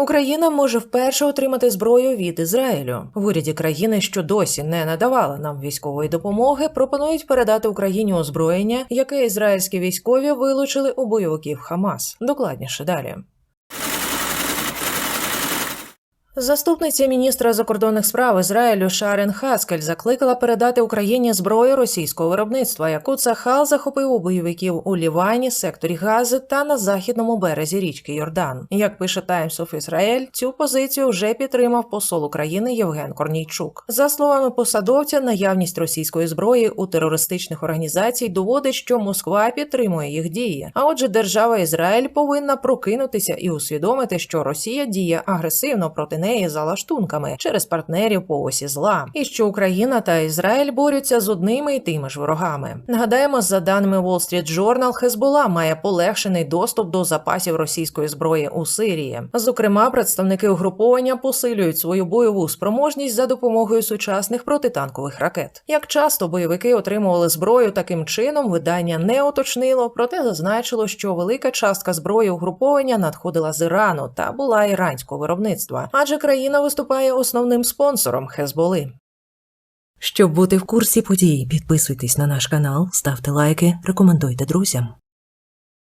Україна може вперше отримати зброю від Ізраїлю. В уряді країни, що досі не надавали нам військової допомоги, пропонують передати Україні озброєння, яке ізраїльські військові вилучили у бойовиків Хамас. Докладніше далі. Заступниця міністра закордонних справ Ізраїлю Шарен Хаскель закликала передати Україні зброю російського виробництва, яку Цахал захопив у бойовиків у Лівані, секторі Гази та на західному березі річки Йордан. Як пише Times of Israel, цю позицію вже підтримав посол України Євген Корнійчук. За словами посадовця, наявність російської зброї у терористичних організацій доводить, що Москва підтримує їх дії. А отже, держава Ізраїль повинна прокинутися і усвідомити, що Росія діє агресивно проти неї за лаштунками через партнерів по осі зла, і що Україна та Ізраїль борються з одними і тими ж ворогами. Нагадаємо, за даними Wall Street Journal, Хезбола має полегшений доступ до запасів російської зброї у Сирії. Зокрема, представники угруповання посилюють свою бойову спроможність за допомогою сучасних протитанкових ракет. Як часто бойовики отримували зброю таким чином, видання не уточнило, проте зазначило, що велика частка зброї угруповання надходила з Ірану та була іранського виробництва, адже країна виступає основним спонсором Хезболи. Щоб бути в курсі подій, підписуйтесь на наш канал, ставте лайки, рекомендуйте друзям.